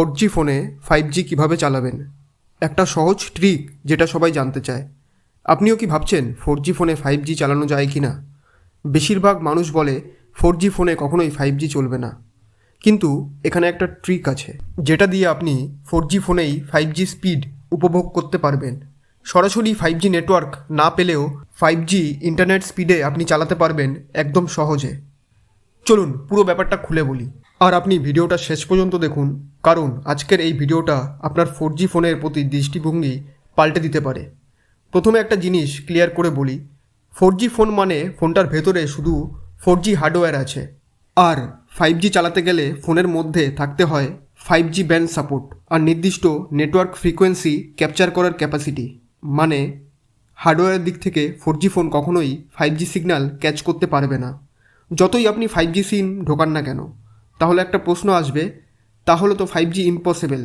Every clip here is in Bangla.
ফোর জি ফোনে ফাইভ জি কীভাবে চালাবেন? একটা সহজ ট্রিক যেটা সবাই জানতে চায়। আপনিও কি ভাবছেন ফোর জি ফোনে ফাইভ জি চালানো যায় কি না? বেশিরভাগ মানুষ বলে ফোর জি ফোনে কখনোই ফাইভ জি চলবে না। কিন্তু এখানে একটা ট্রিক আছে, যেটা দিয়ে আপনি ফোর জি ফোনেই ফাইভ জি স্পিড উপভোগ করতে পারবেন। সরাসরি ফাইভ জি নেটওয়ার্ক না পেলেও ফাইভ জি ইন্টারনেট স্পিডে আপনি চালাতে পারবেন একদম সহজে। চলুন পুরো ব্যাপারটা খুলে বলি। আর আপনি ভিডিওটা শেষ পর্যন্ত দেখুন, কারণ আজকের এই ভিডিওটা আপনার ফোর জি ফোনের প্রতি দৃষ্টিভঙ্গি পাল্টে দিতে পারে। প্রথমে একটা জিনিস ক্লিয়ার করে বলি ফোর জি ফোন মানে ফোনটার ভেতরে শুধু ফোর জি হার্ডওয়্যার আছে। আর ফাইভ জি চালাতে গেলে ফোনের মধ্যে থাকতে হয় ফাইভ জি ব্যান্ড সাপোর্ট আর নির্দিষ্ট নেটওয়ার্ক ফ্রিকোয়েন্সি ক্যাপচার করার ক্যাপাসিটি মানে হার্ডওয়্যারের দিক থেকে ফোর জি ফোন কখনোই ফাইভ জি সিগন্যাল ক্যাচ করতে পারবে না। যতই আপনি ফাইভ জি সিম ঢোকান না কেন তাহলে একটা প্রশ্ন আসবে, তাহলে তো ফাইভ জি ইম্পসিবল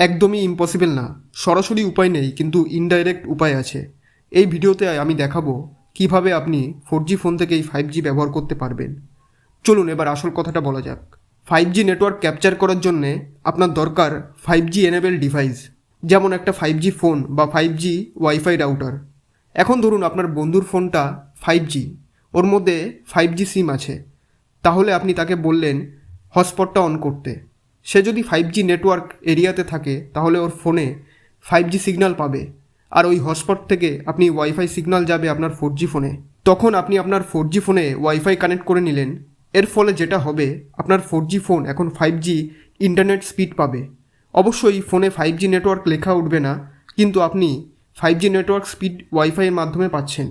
একদমই ইম্পসিবল না। সরাসরি উপায় নেই, কিন্তু ইনডাইরেক্ট উপায় আছে। এই ভিডিওতে আমি দেখাবো কীভাবে আপনি ফোর জি ফোন থেকে এই ফাইভ জি ব্যবহার করতে পারবেন। চলুন এবার আসল কথাটা বলা যাক। ফাইভ জি নেটওয়ার্ক ক্যাপচার করার জন্যে আপনার দরকার ফাইভ জি এনেবেল ডিভাইস যেমন একটা ফাইভ জি ফোন বা ফাইভ জি ওয়াইফাই রাউটার এখন ধরুন আপনার বন্ধুর ফোনটা ফাইভ জি ওর মধ্যে ফাইভ জি সিম আছে। তাহলে আপনি তাকে বললেন হটস্পটটা অন করতে। সে যদি ফাইভ জি নেটওয়ার্ক এরিয়াতে থাকে, তাহলে ওর ফোনে ফাইভ জি সিগন্যাল পাবে। আর ওই হটস্পট থেকে আপনি ওয়াইফাই সিগন্যাল যাবে আপনার ফোর জি ফোনে তখন আপনি আপনার ফোর জি ফোনে ওয়াইফাই কানেক্ট করে নিলেন। এর ফলে যেটা হবে, আপনার ফোর জি ফোন এখন ফাইভ জি ইন্টারনেট স্পিড পাবে। অবশ্যই ফোনে ফাইভ জি নেটওয়ার্ক লেখা উঠবে না, কিন্তু আপনি ফাইভ জি নেটওয়ার্ক স্পিড ওয়াইফাইয়ের মাধ্যমে পাচ্ছেন।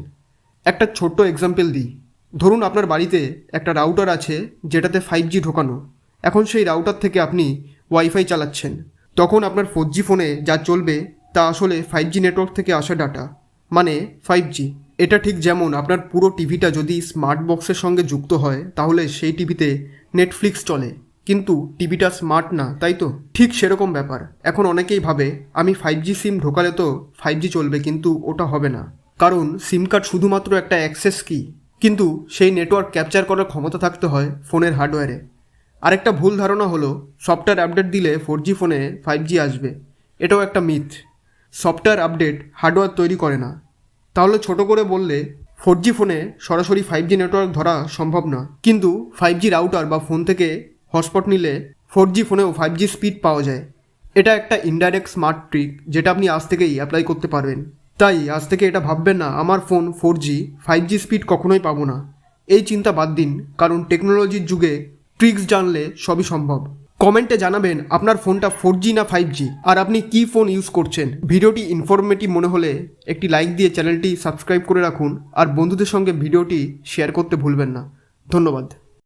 একটা ছোট্ট এক্সাম্পল দিই। ধরুন আপনার বাড়িতে একটা রাউটার আছে, যেটাতে ফাইভ জি ঢোকানো। এখন সেই রাউটার থেকে আপনি ওয়াইফাই চালাচ্ছেন। তখন আপনার ফোর জি ফোনে যা চলবে, তা আসলে ফাইভ জি নেটওয়ার্ক থেকে আসা ডাটা মানে ফাইভ জি এটা ঠিক যেমন আপনার পুরো টিভিটা যদি স্মার্ট বক্সের সঙ্গে যুক্ত হয়, তাহলে সেই টিভিতে নেটফ্লিক্স চলে। কিন্তু টিভিটা স্মার্ট না, তাই তো? ঠিক সেরকম ব্যাপার। এখন অনেকেই ভাবে, আমি ফাইভ জি সিম ঢোকালে তো ফাইভ জি চলবে, কিন্তু ওটা হবে না। কারণ সিম কার্ড শুধুমাত্র একটা অ্যাক্সেস কি কিন্তু সেই নেটওয়ার্ক ক্যাপচার করার ক্ষমতা থাকতে হয় ফোনের হার্ডওয়্যারে আরেকটা ভুল ধারণা হলো, সফটওয়্যার আপডেট দিলে ফোর জি ফোনে ফাইভ জি আসবে। এটাও একটা মিথ সফটওয়্যার আপডেট হার্ডওয়্যার তৈরি করে না। তাহলে ছোট করে বললে ফোর জি ফোনে সরাসরি ফাইভ জি নেটওয়ার্ক ধরা সম্ভব না। কিন্তু ফাইভ জি রাউটার বা ফোন থেকে হটস্পট নিলে ফোর জি ফোনেও ফাইভ জি স্পিড পাওয়া যায়। এটা একটা ইনডাইরেক্ট স্মার্ট ট্রিক যেটা আপনি আজ থেকেই অ্যাপ্লাই করতে পারবেন। তাই আজ থেকে এটা ভাববেন না, আমার phone four G five G speed কখনোই পাবো না। এই চিন্তা বাদ দিন, কারণ টেকনোলজির যুগে ট্রিক্স জানলে সবই সম্ভব। কমেন্টে জানাবেন, আপনার ফোনটা ফোর জি না ফাইভ জি আর আপনি কি ফোন ইউজ করছেন? ভিডিওটি ইনফরমেটিভ মনে হলে একটি লাইক দিয়ে চ্যানেলটি সাবস্ক্রাইব করে রাখুন। আর বন্ধুদের সঙ্গে ভিডিওটি শেয়ার করতে ভুলবেন না। ধন্যবাদ।